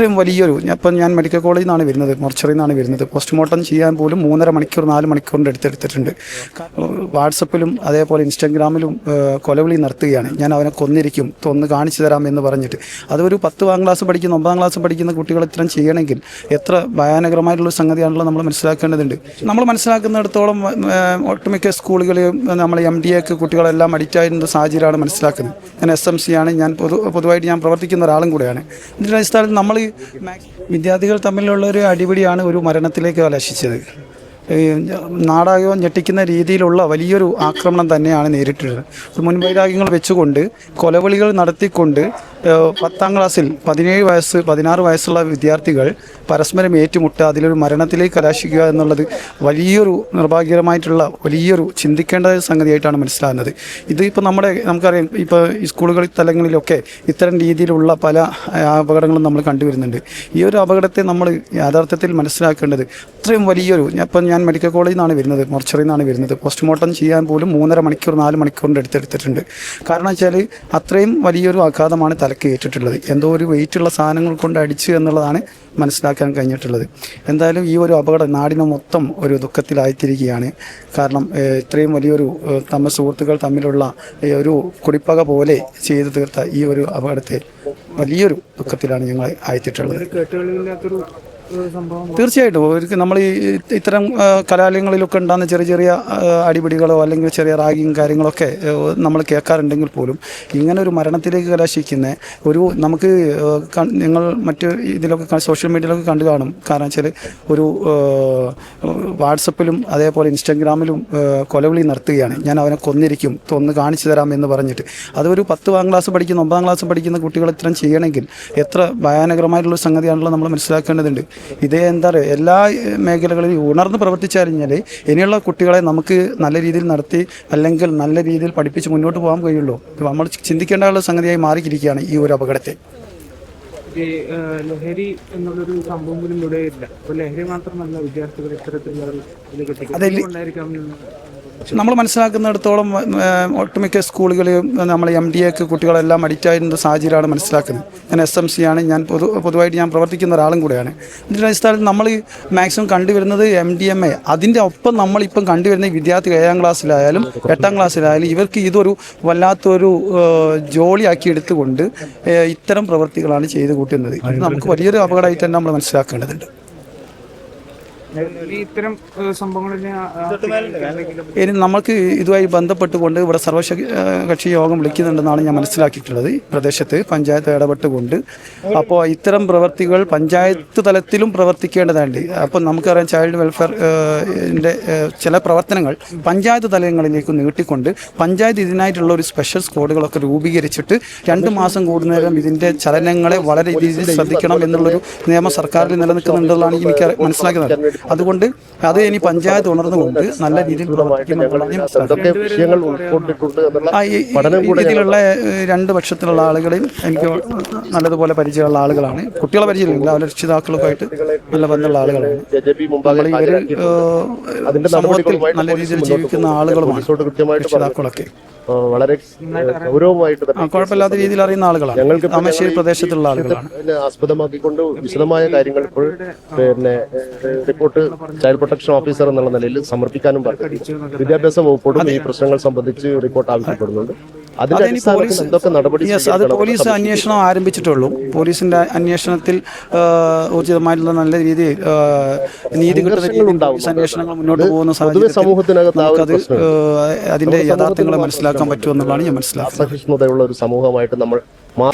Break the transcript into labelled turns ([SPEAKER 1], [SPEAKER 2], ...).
[SPEAKER 1] ഇത്രയും വലിയൊരു ഇപ്പം ഞാൻ മെഡിക്കൽ കോളേജിൽ നിന്നാണ് വരുന്നത് മൊർച്ചറിയിൽ നിന്നാണ് വരുന്നത്. പോസ്റ്റ്മോർട്ടം ചെയ്യാൻ പോലും മൂന്നര മണിക്കൂർ നാല് മണിക്കൂറിന്റെ അടുത്ത് എടുത്തിട്ടുണ്ട്. വാട്സപ്പിലും അതേപോലെ ഇൻസ്റ്റാഗ്രാമിലും കൊലവിളി നടത്തുകയാണ്. ഞാൻ അവനെ കൊന്നിരിക്കും ഒന്ന് കാണിച്ചു തരാം എന്ന് പറഞ്ഞിട്ട്. അതൊരു പത്താം ക്ലാസ് പഠിക്കുന്ന ഒമ്പതാം ക്ലാസ് പഠിക്കുന്ന കുട്ടികൾ ഇത്തരം ചെയ്യണമെങ്കിൽ എത്ര ഭയാനകരമായിട്ടുള്ള സംഗതിയാണല്ലോ നമ്മൾ മനസ്സിലാക്കേണ്ടതുണ്ട്. നമ്മൾ മനസ്സിലാക്കുന്നിടത്തോളം ഒട്ടുമിക്ക സ്കൂളുകളിലും നമ്മൾ എം ഡി എക്ക് കുട്ടികളെല്ലാം അഡിക്റ്റായിരുന്ന സാഹചര്യമാണ് മനസ്സിലാക്കുന്നത്. ഞാൻ എസ് എം സി ആണ് ഞാൻ പൊതു പൊതുവായിട്ട് ഞാൻ പ്രവർത്തിക്കുന്ന ഒരാളും കൂടെയാണ്. ഇതിന്റെ അടിസ്ഥാനത്തിൽ നമ്മൾ വിദ്യാർത്ഥികൾ തമ്മിലുള്ള ഒരു അടിപിടിയാണ് ഒരു മരണത്തിലേക്ക് കലാശിച്ചത് നാടാകെ ഞെട്ടിക്കുന്ന രീതിയിലുള്ള വലിയൊരു ആക്രമണം തന്നെയാണ് നേരിട്ടുള്ളത്. മുൻവൈരാഗ്യങ്ങൾ വെച്ചുകൊണ്ട് കൊലവിളികൾ നടത്തിക്കൊണ്ട് പത്താം ക്ലാസ്സിൽ പതിനേഴ് വയസ്സ് പതിനാറ് വയസ്സുള്ള വിദ്യാർത്ഥികൾ പരസ്പരം ഏറ്റുമുട്ടുക അതിലൊരു മരണത്തിലേക്ക് കലാശിക്കുക എന്നുള്ളത് വലിയൊരു നിർഭാഗ്യകരമായിട്ടുള്ള വലിയൊരു ചിന്തിക്കേണ്ട സംഗതിയായിട്ടാണ് മനസ്സിലാകുന്നത്. ഇത് ഇപ്പോൾ നമ്മുടെ നമുക്കറിയാം ഇപ്പോൾ ഈ സ്കൂളുകളിൽ തലങ്ങളിലൊക്കെ ഇത്തരം രീതിയിലുള്ള പല അപകടങ്ങളും നമ്മൾ കണ്ടുവരുന്നുണ്ട്. ഈ ഒരു അപകടത്തെ നമ്മൾ യാഥാർത്ഥ്യത്തിൽ മനസ്സിലാക്കേണ്ടത് അത്രയും വലിയൊരു ഇപ്പം ഞാൻ മെഡിക്കൽ കോളേജിൽ നിന്നാണ് വരുന്നത് മൊർച്ചറിയിൽ നിന്നാണ് വരുന്നത്. പോസ്റ്റ്മോർട്ടം ചെയ്യാൻ പോലും മൂന്നര മണിക്കൂർ നാല് മണിക്കൂറിന്റെ അടുത്തെടുത്തിട്ടുണ്ട് കാരണം വെച്ചാൽ അത്രയും വലിയൊരു ആഘാതമാണ് തലക്ക് ഏറ്റിട്ടുള്ളത്. എന്തോ ഒരു വെയിറ്റുള്ള സാധനങ്ങൾ കൊണ്ട് അടിച്ചു എന്നുള്ളതാണ് മനസ്സിലാക്കാൻ കഴിഞ്ഞിട്ടുള്ളത്. എന്തായാലും ഈ ഒരു അപകടം നാടിനെ മൊത്തം ഒരു ദുഃഖത്തിലായിത്തിരിക്കുകയാണ് കാരണം ഇത്രയും വലിയൊരു തമ്മ സുഹൃത്തുക്കൾ തമ്മിലുള്ള ഒരു കുടിപ്പക പോലെ ചെയ്തു തീർത്ത ഈ ഒരു അപകടത്തെ വലിയൊരു ദുഃഖത്തിലാണ് ഞങ്ങൾ
[SPEAKER 2] സംഭവം
[SPEAKER 1] തീർച്ചയായിട്ടും. അവർക്ക് നമ്മൾ ഈ ഇത്തരം കലാലയങ്ങളിലൊക്കെ ഉണ്ടാകുന്ന ചെറിയ ചെറിയ അടിപിടികളോ അല്ലെങ്കിൽ ചെറിയ റാഗിങ് കാര്യങ്ങളൊക്കെ നമ്മൾ കേൾക്കാറുണ്ടെങ്കിൽ പോലും ഇങ്ങനെ ഒരു മരണത്തിലേക്ക് കലാശിക്കുന്ന ഒരു നമുക്ക് നിങ്ങൾ മറ്റ് ഇതിലൊക്കെ സോഷ്യൽ മീഡിയയിലൊക്കെ കണ്ടു കാണും. കാരണം വെച്ചാൽ ഒരു വാട്സപ്പിലും അതേപോലെ ഇൻസ്റ്റാഗ്രാമിലും കൊലവിളി നടത്തുകയാണ്. ഞാൻ അവനെ കൊന്നിരിക്കും ഒന്ന് കാണിച്ചു തരാം എന്ന് പറഞ്ഞിട്ട്. അതൊരു പത്താം ക്ലാസ് പഠിക്കുന്ന ഒമ്പതാം ക്ലാസ് പഠിക്കുന്ന കുട്ടികൾ ഇത്തരം ചെയ്യണമെങ്കിൽ എത്ര ഭയാനകരമായിട്ടുള്ള സംഗതിയാണല്ലോ നമ്മൾ മനസ്സിലാക്കേണ്ടതുണ്ട്. ഇതേ എന്താ പറയുക എല്ലാ മേഖലകളിലും ഉണർന്ന് പ്രവർത്തിച്ചു കഴിഞ്ഞാൽ ഇനിയുള്ള കുട്ടികളെ നമുക്ക് നല്ല രീതിയിൽ നടത്തി അല്ലെങ്കിൽ നല്ല രീതിയിൽ പഠിപ്പിച്ച് മുന്നോട്ട് പോകാൻ കഴിയുള്ളൂ. നമ്മൾ ചിന്തിക്കേണ്ട സംഗതിയായി മാറിയിരിക്കുകയാണ് ഈ ഒരു അപകടത്തെ.
[SPEAKER 2] അതെ ഏഹ്, ലഹരി എന്നുള്ളൊരു സംഭവം പോലും ഇവിടെ ഇല്ല അപ്പൊ ലഹരി മാത്രമല്ല വിദ്യാർത്ഥികൾ ഇത്തരത്തിലുള്ള
[SPEAKER 1] നമ്മൾ മനസ്സിലാക്കുന്നിടത്തോളം ഒട്ടുമിക്ക സ്കൂളുകളിലും നമ്മൾ എം ഡി എക്ക് കുട്ടികളെല്ലാം അഡിക്റ്റായിരുന്ന സാഹചര്യമാണ് മനസ്സിലാക്കുന്നത്. ഞാൻ എസ് എം സി ആണ് ഞാൻ പൊതു പൊതുവായിട്ട് ഞാൻ പ്രവർത്തിക്കുന്ന ഒരാളും കൂടെയാണ്. ഇതിന്റെ അടിസ്ഥാനത്തിൽ നമ്മൾ മാക്സിമം കണ്ടുവരുന്നത് എം ഡി എം എ അതിന്റെ ഒപ്പം നമ്മളിപ്പം കണ്ടുവരുന്ന വിദ്യാർത്ഥി ഏഴാം ക്ലാസ്സിലായാലും എട്ടാം ക്ലാസ്സിലായാലും ഇവർക്ക് ഇതൊരു വല്ലാത്തൊരു ജോലിയാക്കി എടുത്തുകൊണ്ട് ഇത്തരം പ്രവൃത്തികളാണ് ചെയ്തു കൂട്ടുന്നത്. നമുക്ക് വലിയൊരു അപകടമായിട്ട് തന്നെ നമ്മൾ മനസ്സിലാക്കേണ്ടതുണ്ട്.
[SPEAKER 2] ഇത്തരം സംഭവങ്ങളിൽ
[SPEAKER 1] ഇനി നമ്മൾക്ക് ഇതുമായി ബന്ധപ്പെട്ടുകൊണ്ട് ഇവിടെ സർവശ ഏഹ് കക്ഷി യോഗം വിളിക്കുന്നുണ്ടെന്നാണ് ഞാൻ മനസ്സിലാക്കിയിട്ടുള്ളത് ഈ പ്രദേശത്ത് പഞ്ചായത്ത് ഇടപെട്ടുകൊണ്ട്. അപ്പോൾ ഇത്തരം പ്രവർത്തികൾ പഞ്ചായത്ത് തലത്തിലും പ്രവർത്തിക്കേണ്ടതുണ്ട് അപ്പോൾ നമുക്കറിയാം ചൈൽഡ് വെൽഫെയറിന്റെ ചില പ്രവർത്തനങ്ങൾ പഞ്ചായത്ത് തലങ്ങളിലേക്ക് നീട്ടിക്കൊണ്ട് പഞ്ചായത്ത് ഇതിനായിട്ടുള്ള ഒരു സ്പെഷ്യൽ സ്ക്വാഡുകളൊക്കെ രൂപീകരിച്ചിട്ട് രണ്ട് മാസം കൂടുന്നേരം ഇതിന്റെ ചലനങ്ങളെ വളരെ രീതിയിൽ ശ്രദ്ധിക്കണം എന്നുള്ളൊരു നിയമം സർക്കാരിൽ നിലനിൽക്കുന്നുണ്ടെന്നാണ് എനിക്ക് മനസ്സിലാക്കുന്നത്. അതുകൊണ്ട് അത് ഇനി പഞ്ചായത്ത് ഉണർന്നുകൊണ്ട് നല്ല രീതിയിൽ രീതിയിലുള്ള രണ്ട് പക്ഷത്തിലുള്ള ആളുകളെയും എനിക്ക് നല്ലതുപോലെ പരിചയമുള്ള ആളുകളാണ്. കുട്ടികളെ പരിചയമില്ല അവരുടെ രക്ഷിതാക്കളൊക്കെ ആയിട്ട് നല്ല ബന്ധമുള്ള ആളുകളാണ്. സമൂഹത്തിൽ നല്ല രീതിയിൽ ജീവിക്കുന്ന. ആളുകളുമാണ് രക്ഷിതാക്കളൊക്കെ.
[SPEAKER 3] വളരെ ഗൗരവമായിട്ട്
[SPEAKER 1] കുഴപ്പമില്ലാത്ത രീതിയിൽ അറിയുന്ന ആളുകളാണ്.
[SPEAKER 3] ഞങ്ങൾക്ക് ഈ
[SPEAKER 1] പ്രദേശത്തുള്ള ആളുകളാണ്.
[SPEAKER 3] ആസ്പദമാക്കിക്കൊണ്ട് വിശദമായ കാര്യങ്ങൾ ഇപ്പോൾ പിന്നെ ഏഹ്, റിപ്പോർട്ട് ചൈൽഡ് പ്രൊട്ടക്ഷൻ ഓഫീസർ എന്നുള്ള നിലയിൽ സമർപ്പിക്കാനും പറഞ്ഞു വിദ്യാഭ്യാസ വകുപ്പോടും ഈ പ്രശ്നങ്ങൾ സംബന്ധിച്ച് റിപ്പോർട്ട് ആവശ്യപ്പെടുന്നുണ്ട്.
[SPEAKER 1] അത് പോലീസ് അന്വേഷണം ആരംഭിച്ചിട്ടുള്ളൂ. പോലീസിന്റെ അന്വേഷണത്തിൽ ഊർജിതമായിട്ടുള്ള നല്ല രീതിയിൽ നീതി കിട്ടുന്ന അന്വേഷണങ്ങൾ മുന്നോട്ട് പോകുന്ന സാഹചര്യത്തിൽ അതിന്റെ യാഥാർത്ഥ്യങ്ങളെ മനസ്സിലാക്കാൻ പറ്റുമെന്നുള്ളതാണ് ഞാൻ മനസ്സിലാക്കുന്നത്.
[SPEAKER 3] അസഹിഷ്ണുതയുള്ള ഒരു സമൂഹമായിട്ട് നമ്മൾ